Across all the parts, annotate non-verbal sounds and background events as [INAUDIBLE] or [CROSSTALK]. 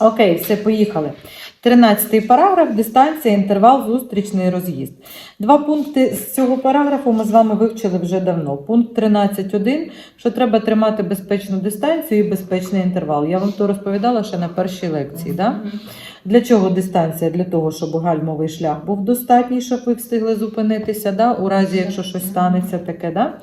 Окей, все, поїхали. 13 параграф, дистанція, інтервал, зустрічний роз'їзд. Два пункти з цього параграфу ми з вами вивчили вже давно. Пункт 13.1, що треба тримати безпечну дистанцію і безпечний інтервал. Я вам то розповідала ще на першій лекції. Да? Для чого дистанція? Для того, щоб гальмовий шлях був достатній, щоб ви встигли зупинитися, да? у разі, якщо щось станеться таке. Да?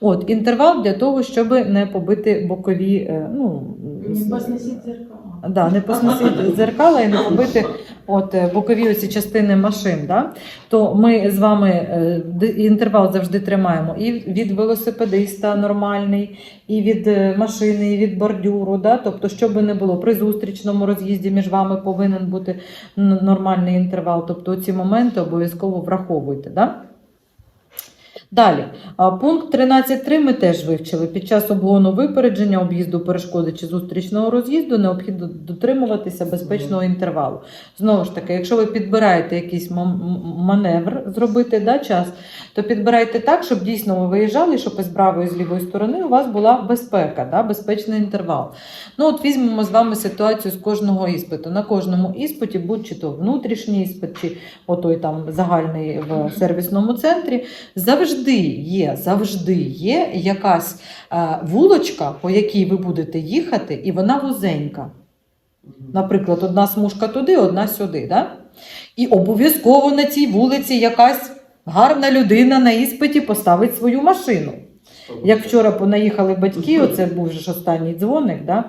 От, інтервал для того, щоб не побити бокові. е, Ну, Не. Да, не посносити [LAUGHS] дзеркала і не побити от, е, бокові оці частини машин. Да? То ми з вами е, інтервал завжди тримаємо і від велосипедиста нормальний, і від е, машини, і від бордюру. Да? Тобто, що би не було, при зустрічному роз'їзді між вами повинен бути нормальний інтервал. Тобто ці моменти обов'язково враховуйте. Да? Далі, пункт 13.3 ми теж вивчили. Під час обгону випередження, об'їзду перешкоди чи зустрічного роз'їзду необхідно дотримуватися безпечного інтервалу. Знову ж таки, якщо ви підбираєте якийсь маневр зробити да, час, то підбирайте так, щоб дійсно ви виїжджали, щоб з правої і з лівої сторони у вас була безпека, да, безпечний інтервал. Ну от візьмемо з вами ситуацію з кожного іспиту. На кожному іспиті, будь чи то внутрішній іспит, чи отой там загальний в сервісному центрі, завжди є, завжди є якась е, вулочка, по якій ви будете їхати, і вона вузенька. Наприклад, одна смужка туди, одна сюди. Да? І обов'язково на цій вулиці якась гарна людина на іспиті поставить свою машину. Як вчора понаїхали батьки, оце був ж останній дзвоник, да?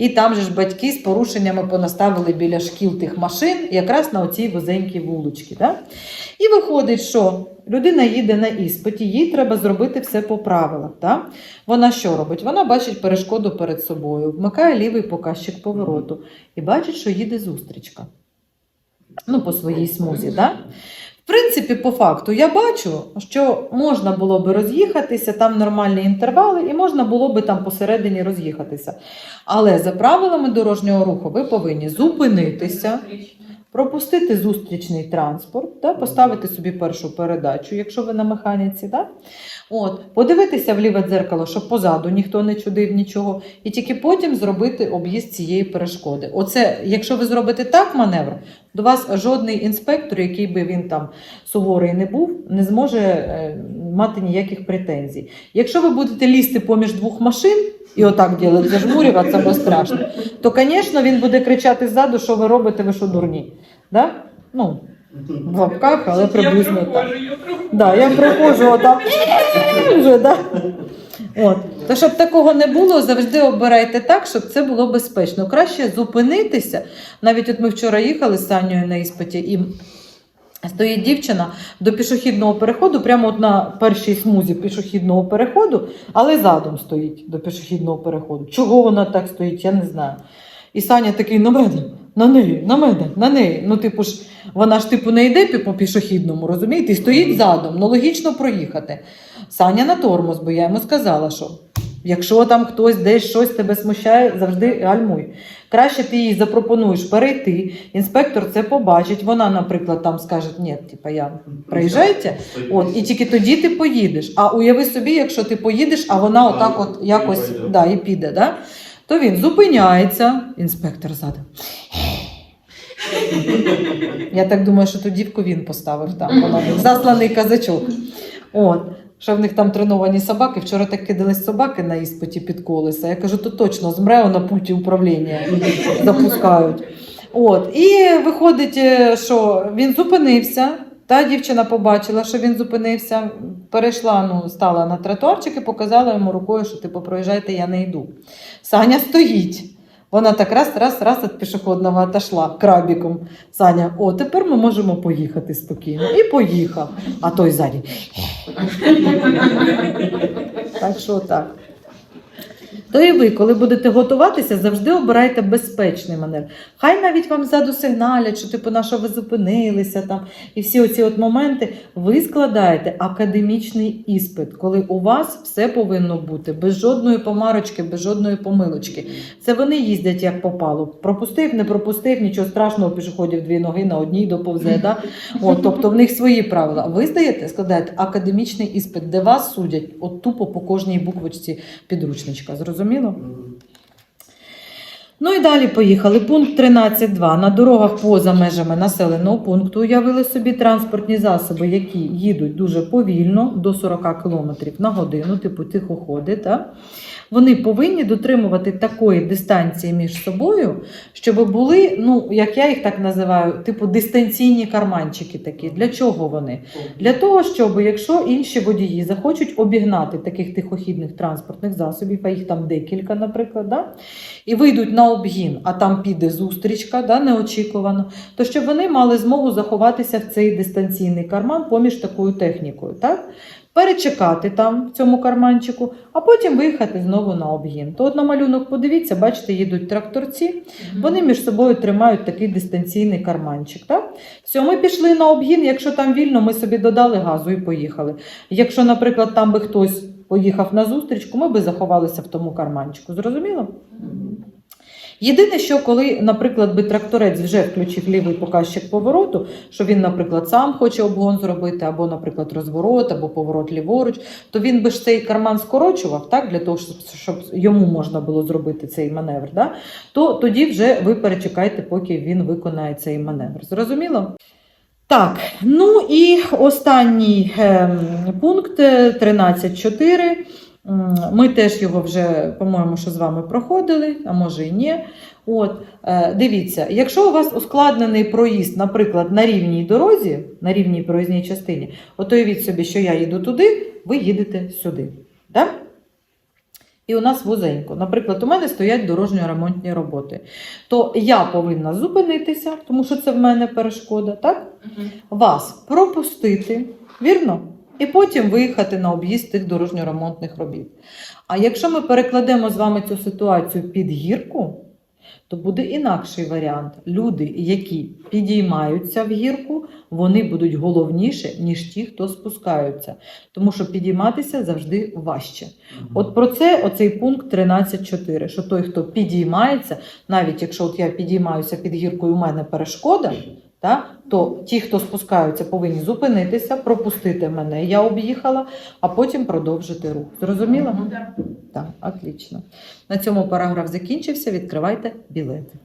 І там же ж батьки з порушеннями понаставили біля шкіл тих машин, якраз на оцій вузенькій вулочці. Да? І виходить, що людина їде на іспиті, їй треба зробити все по правилах. Да? Вона що робить? Вона бачить перешкоду перед собою, вмикає лівий показчик повороту і бачить, що їде зустрічка. Ну, по своїй смузі. Да? Принципі, по факту, я бачу, що можна було би роз'їхатися, там нормальні інтервали, і можна було би там посередині роз'їхатися. Але за правилами дорожнього руху ви повинні зупинитися, пропустити зустрічний транспорт, да, поставити собі першу передачу, якщо ви на механіці. Да? От, подивитися в ліве дзеркало, щоб позаду ніхто не чудив нічого, і тільки потім зробити об'їзд цієї перешкоди. Оце, якщо ви зробите так маневр, до вас жодний інспектор, який би він там суворий не був, не зможе е, мати ніяких претензій. Якщо ви будете лізти поміж двох машин і отак ділити, зажмурюватися, бо страшно, то, звісно, він буде кричати ззаду, що ви робите, ви що дурні. Да? Ну, в лапках, але приблизно так. Да, я проходжу отак. Вже, да? От. То щоб такого не було, завжди обирайте так, щоб це було безпечно. Краще зупинитися. Навіть от ми вчора їхали з Санєю на іспиті, і стоїть дівчина до пішохідного переходу, прямо от на першій смузі пішохідного переходу, але задом стоїть до пішохідного переходу. Чого вона так стоїть, я не знаю. І Саня такий на мене, на неї, на мене, на неї. Ну, типу ж, вона ж типу не йде по пішохідному, розумієте? І стоїть задом. Ну логічно проїхати. Саня на тормоз, бо я йому сказала, що якщо там хтось десь щось тебе смущає, завжди гальмуй. Краще ти їй запропонуєш перейти, інспектор це побачить. Вона, наприклад, там скаже, ні, типа я приїжджайте, От, і тільки тоді ти поїдеш. А уяви собі, якщо ти поїдеш, а вона отак от якось да, і піде, да? то він зупиняється, інспектор задом. Я так думаю, що ту дівку він поставив там, вона засланий казачок. От. Що в них там треновані собаки. Вчора так кидались собаки на іспиті під колеса. Я кажу, то точно з МРЕО на пульті управління [LAUGHS] запускають. От. І виходить, е, що він зупинився. Та дівчина побачила, що він зупинився, перейшла, ну, стала на тротуарчик і показала йому рукою, що типу, проїжджайте, я не йду. Саня стоїть. Вона так раз, раз, раз від пішохідного отошла крабіком. Саня, о, тепер ми можемо поїхати спокійно. І поїхав. А той ззаді. [LAUGHS] Так що так. То і ви, коли будете готуватися, завжди обирайте безпечний маневр. Хай навіть вам ззаду сигналять, що типу на що ви зупинилися там, і всі оці от моменти. Ви складаєте академічний іспит, коли у вас все повинно бути без жодної помарочки, без жодної помилочки. Це вони їздять як попало. Пропустив, не пропустив, нічого страшного, пішоходів дві ноги на одній доповзе. Да? От, тобто в них свої правила. Ви здаєте, складаєте академічний іспит, де вас судять от тупо по кожній буквочці підручничка. Зрозуміло? Зрозуміло? Ну і далі поїхали. Пункт 13.2. На дорогах поза межами населеного пункту уявили собі транспортні засоби, які їдуть дуже повільно, до 40 км на годину, типу тихоходи. Та? Вони повинні дотримувати такої дистанції між собою, щоб були, ну, як я їх так називаю, типу дистанційні карманчики такі. Для чого вони? Для того, щоб якщо інші водії захочуть обігнати таких тихохідних транспортних засобів, а їх там декілька, наприклад, да? і вийдуть на обгін, а там піде зустрічка, да, неочікувано, то щоб вони мали змогу заховатися в цей дистанційний карман поміж такою технікою. Так? Перечекати там в цьому карманчику, а потім виїхати знову на обгін. То от на малюнок подивіться, бачите, їдуть тракторці, вони між собою тримають такий дистанційний карманчик. Так? Все, ми пішли на обгін. Якщо там вільно, ми собі додали газу і поїхали. Якщо, наприклад, там би хтось поїхав на зустрічку, ми би заховалися в тому карманчику. Зрозуміло? Єдине, що коли, наприклад, би тракторець вже включив лівий показчик повороту, що він, наприклад, сам хоче обгон зробити, або, наприклад, розворот, або поворот ліворуч, то він би ж цей карман скорочував, так, для того, щоб, йому можна було зробити цей маневр. Да? То тоді вже ви перечекайте, поки він виконає цей маневр. Зрозуміло? Так, ну і останній ем, пункт е, 13.4. Ми теж його вже, по-моєму, що з вами проходили, а може і ні. От, е, дивіться, якщо у вас ускладнений проїзд, наприклад, на рівній дорозі, на рівній проїзній частині, от уявіть собі, що я їду туди, ви їдете сюди. Да? І у нас вузенько. Наприклад, у мене стоять дорожньо-ремонтні роботи. То я повинна зупинитися, тому що це в мене перешкода, так? вас пропустити, вірно? І потім виїхати на об'їзд тих дорожньо-ремонтних робіт. А якщо ми перекладемо з вами цю ситуацію під гірку, то буде інакший варіант. Люди, які підіймаються в гірку, вони будуть головніші, ніж ті, хто спускаються. Тому що підійматися завжди важче. От про це оцей пункт 13.4, що той, хто підіймається, навіть якщо от я підіймаюся під гіркою, у мене перешкода, та, то ті, хто спускаються, повинні зупинитися, пропустити мене, я об'їхала, а потім продовжити рух. Зрозуміло? Так, отлично. На цьому параграф закінчився. Відкривайте білети.